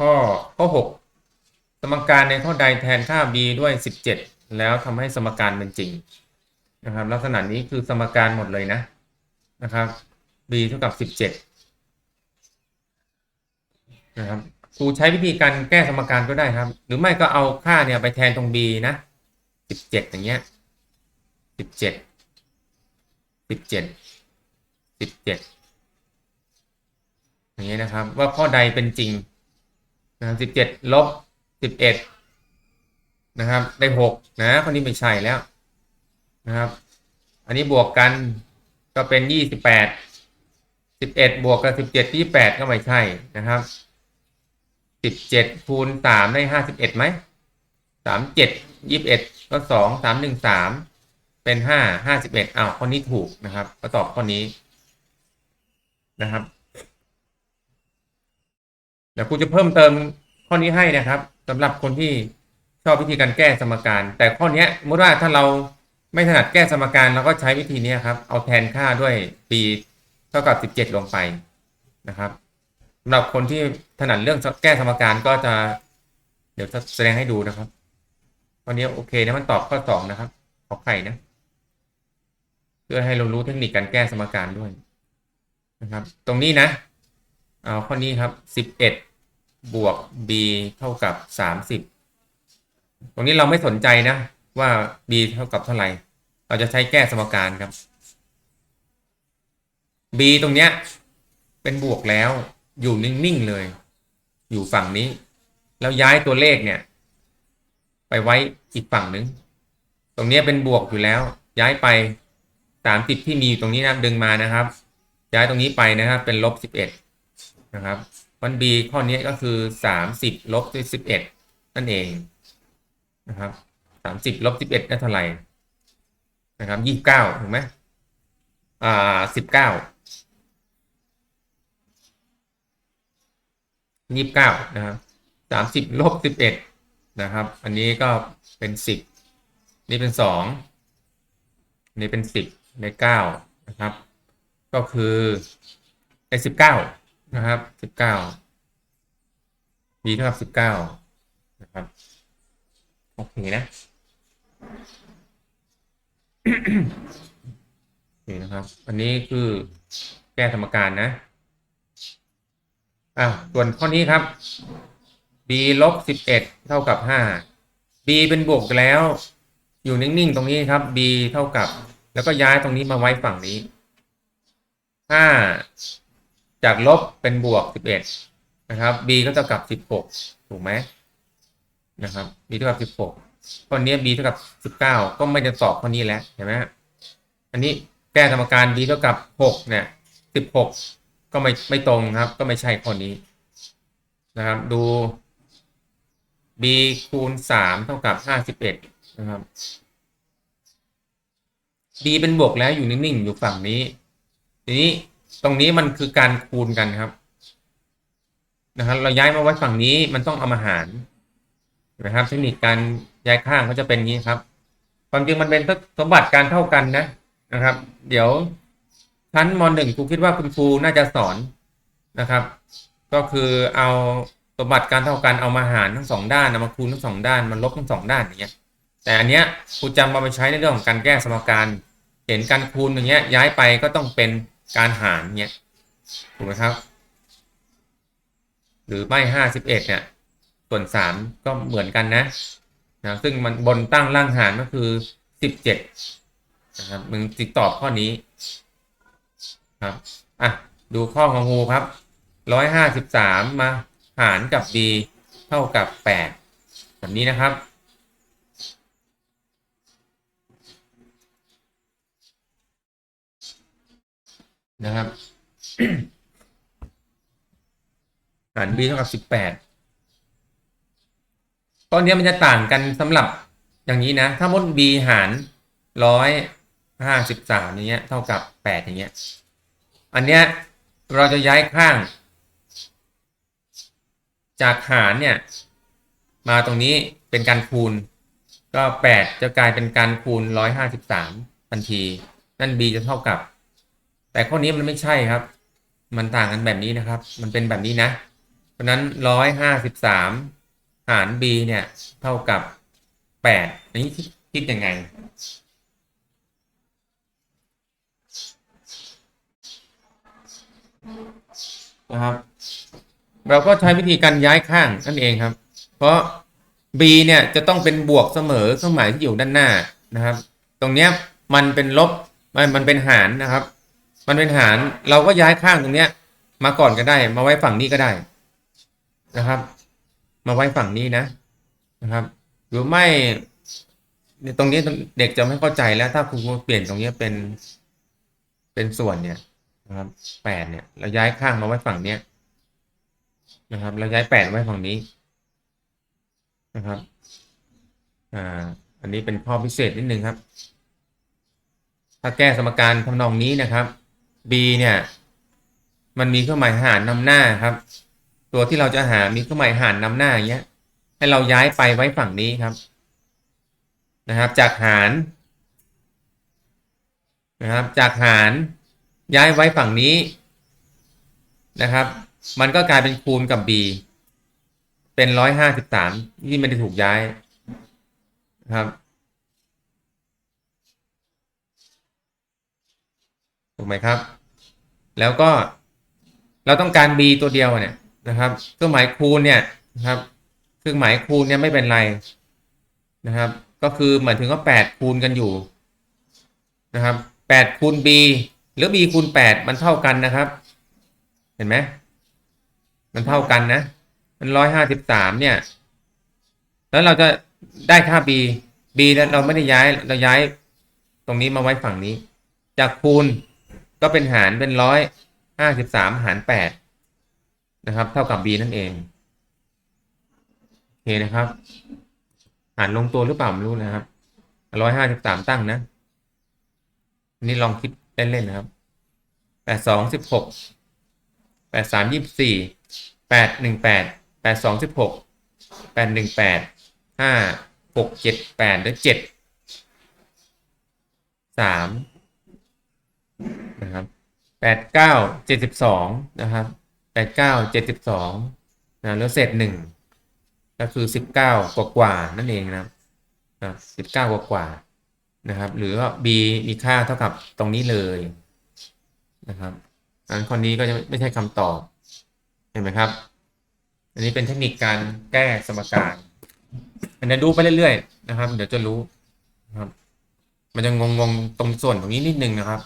ข้อข้อหกสมการในข้อใดแทนค่า b ด้วยสิบเจ็ดแล้วทำให้สมการเป็นจริงนะครับ ลักษณะนี้คือสมการหมดเลยนะนะครับ b เท่ากับสิบเจ็ดนะครับครูใช้วิธีการแก้สมการก็ได้ครับ หรือไม่ก็เอาค่าเนี่ยไปแทนตรง b นะสิบเจ็ดอย่างเงี้ยสิบเจ็ดสิบเจ็ดสิบเจ็ดอย่างเงี้ยนะครับ ว่าข้อใดเป็นจริง นะครับสิบเจ็ดลบสิบเอ็ดนะครับ ได้หกนะข้อนี้ไม่ใช่แล้วนะครับ อันนี้บวกกันก็เป็นยี่สิบแปดสิบเอ็ดบวกกับสิบเจ็ดยี่แปดก็ไม่ใช่นะครับสิบเจ็ดคูณสามได้ห้าสิบเอ็ดไหมสามเจ็ดยี่สิบเอ็ดก็สองสามหนึ่งสามเป็นห้าห้าสิบเอ็ดอ้าวข้อนี้ถูกนะครับก็ตอบข้อนี้นะครับ ดี๋ยวครูจะเพิ่มเติมข้อนี้ให้นะครับสำหรับคนที่ชอบวิธีการแก้สมการ แต่ข้อเนี้ยสมมติว่าถ้าเราไม่ถนัดแก้สมการเราก็ใช้วิธีนี้ครับ เอาแทนค่าด้วย b เท่ากับ 17 ลงไปนะครับสำหรับคนที่ถนัดเรื่องแก้สมการก็จะ เดี๋ยวจะแสดงให้ดูนะครับข้อนี้โอเคนะมันตอบข้อสองนะครับ ขอไข่นะ เพื่อให้เรารู้เทคนิคการแก้สมการด้วยนะครับ ตรงนี้นะเอาข้อนี้ครับสิ บเอ็ดบวก b เท่ากับสามสิบตรงนี้เราไม่สนใจนะว่า b เท่ากับเท่าไหร่ เราจะใช้แก้สมการครับ b ตรงเนี้ยเป็นบวกแล้วอยู่นิ่ง ๆ เลย อยู่ฝั่งนี้ แล้วย้ายตัวเลขเนี่ย ไปไว้อีกฝั่งหนึ่งตรงนี้เป็นบวกอยู่แล้ว ย้ายไปสามสิบที่มีอยู่ตรงนี้นะดึงมานะครับ ย้ายตรงนี้ไปนะครับเป็นลบสิบเอ็ดนะครับ วัน b ข้อนี้ก็คือสามสิบลบด้วยสิบเอ็ดนั่นเองนะครับสามสิบลบสิบเอ็ดได้เท่าไหร่นะครับยี่สิบเก้าถูกไหมอ่าสิบเก้ายี่สิบเก้านะครับสามสิบลบสิบเอ็ดนะครับ อันนี้ก็เป็นสิบนี่เป็นสองนี่เป็นสิบในเก้านะครับ ก็คือในสิบเก้า นะครับสิบเก้า b เท่ากับสิบเก้านะครับ โอเคนะโอเคนะครับ อันนี้คือแก้สมการนะอ่าส่วนข้อนี้ครับ b ลบสิบเอ็ดเท่ากับห้า b เป็นบวกแล้ว อยู่นิ่ง ๆ ตรงนี้ครับ b เท่ากับ แล้วก็ย้ายตรงนี้มาไว้ฝั่งนี้ห้า จากลบเป็นบวก 11 นะครับ b ก็เท่ากับ 16 ถูกไหมนะครับ b เท่ากับ 16ข้อนี้ b เท่ากับ 19 ก็ไม่จะตอบข้อนี้แล้วเห็นไหมอันนี้แก้สมการ b เท่ากับ 6 เนี่ย 16 ก็ไม่ไม่ตรงครับ ก็ไม่ใช่ข้อนี้นะครับ ดู b คูณ 3 เท่ากับ 51 นะครับ b เป็นบวกแล้วอยู่นิ่งๆอยู่ฝั่งนี้ ทีนี้ ตรงนี้มันคือการคูณกันครับนะครับเราย้ายมาไว้ฝั่งนี้มันต้องเอามาหารนะครับเทคนิคการย้ายข้างก็จะเป็นงนี้ครับ ความจริงมันเป็นสมบัติการเท่ากันนะนะครับ เดี๋ยวชั้นมหนึ่งครูคิดว่าคุณครูน่าจะสอนนะครับ ก็คือเอาสมบัติการเท่ากันเอามาหารทั้งสองด้านเอามาคูณทั้งสองด้านมันลบทั้งสองด้านอย่างเงี้ย แต่อันเนี้ยครูจำมาไปใช้ในเรื่องของการแก้สมการ เห็นการคูณอย่างเงี้ยย้ายไปก็ต้องเป็น การหารเนี่ยถูกไหมครับ หรือไม่ห้าสิบเอ็ดเนี่ย ส่วนสามก็เหมือนกันนะนะซึ่งมันบนตั้งล่างหารก็คือสิบเจ็ดนะครับมึงติดตอบข้อนี้ครับอะดูข้อของงูครับร้อยห้าสิบสามมาหารกับ b เท่ากับแปดแบบนี้นะครับ นะครับ หาร b เท่ากับสิบแปดตอนนี้มันจะต่างกันสำหรับอย่างนี้นะ ถ้ามด b หารร้อยห้าสิบสามอย่างเงี้ย เท่ากับแปดอย่างเงี้ย อันเนี้ยเราจะย้ายข้าง จากหารเนี่ย มาตรงนี้เป็นการคูณ ก็แปดจะกลายเป็นการคูณร้อยห้าสิบสามทันที นั่น b จะเท่ากับ แต่ข้อนี้มันไม่ใช่ครับ มันต่างกันแบบนี้นะครับ มันเป็นแบบนี้นะ เพราะนั้นร้อยห้าสิบสามหาร b เนี่ย เท่ากับแปดอันนี้คิดคิดยังไง นะครับ เราก็ใช้วิธีการย้ายข้างนั่นเองครับ เพราะ b เนี่ยจะต้องเป็นบวกเสมอเครื่องหมายที่อยู่ด้านหน้านะครับ ตรงเนี้ยมันเป็นลบมันมันเป็นหารนะครับ มันเป็นหารเราก็ย้ายข้างตรงเนี้ย มาก่อนก็ได้ มาไว้ฝั่งนี้ก็ได้นะครับ มาไว้ฝั่งนี้นะนะครับ หรือไม่เนี่ยตรงนี้เด็กจะไม่เข้าใจแล้วถ้าครูเปลี่ยนตรงเนี้ยเป็นเป็นส่วนเนี่ยนะครับแปดเนี่ย เราย้ายข้างมาไว้ฝั่งเนี้ยนะครับ เราย้ายแปดไว้ฝั่งนี้นะครับ อ่า อันนี้เป็นข้อพิเศษนิดนึงครับ ถ้าแก้สมการทำนองนี้นะครับ b เนี่ย มันมีเครื่องหมายหารนำหน้าครับ ตัวที่เราจะหามีเครื่องหมายหารนำหน้าอย่างเงี้ย ให้เราย้ายไปไว้ฝั่งนี้ครับ นะครับ จากหารนะครับ จากหารย้ายไว้ฝั่งนี้นะครับ มันก็กลายเป็นคูณกับ b เป็นร้อยห้าสิบสามที่ไม่ได้ถูกย้ายนะครับ ถูกไหมครับ แล้วก็เราต้องการ b ตัวเดียวเนี่ยนะครับเครื่องหมายคูณเนี่ยนะครับเครื่องหมายคูณเนี่ยไม่เป็นไรนะครับ ก็คือหมายถึงว่าแปดคูณกันอยู่นะครับแปดคูณ b หรือ b คูณแปดมันเท่ากันนะครับ เห็นไหมมันเท่ากันนะ มันร้อยห้าสิบสามเนี่ย แล้วเราจะได้ค่า b b แล้วเราไม่ได้ย้ายเราย้าย ตรงนี้มาไว้ฝั่งนี้ จากคูณ ก็เป็นหารเป็นร้อยห้าสิบสามหารแปดนะครับ เท่ากับ b นั่นเองโอเคนะครับ หารลงตัวหรือเปล่าไม่รู้นะครับร้อยห้าสิบสามตั้งนะนนี่ลองคิดเล่นๆนะครับแปดสองสิบหกแปดสามยี่สิบสี่แปดหนึ่งแปดแปดสองสิบหกแปดหนึ่งแปดห้าหกเจ็ดแปดหรือเจ็ดสาม นะครับแปดเก้าเจ็ดสิบสองนะครับแปดเก้าเจ็ดสิบสองนะแล้วเศษหนึ่งก็คือสิบเก้ากว่ากว่านั่นเองนะครับสิบเก้ากว่ากว่านะครับ หรือว่า b มีค่าเท่ากับตรงนี้เลยนะครับอันข้อนี้ก็จะไม่ใช่คำตอบ เห็นไหมครับ อันนี้เป็นเทคนิคการแก้สมการ อันนี้ดูไปเรื่อยๆนะครับ เดี๋ยวจะรู้นะครับ มันจะงงๆตรงส่วนตรงนี้นิดนึงนะครับ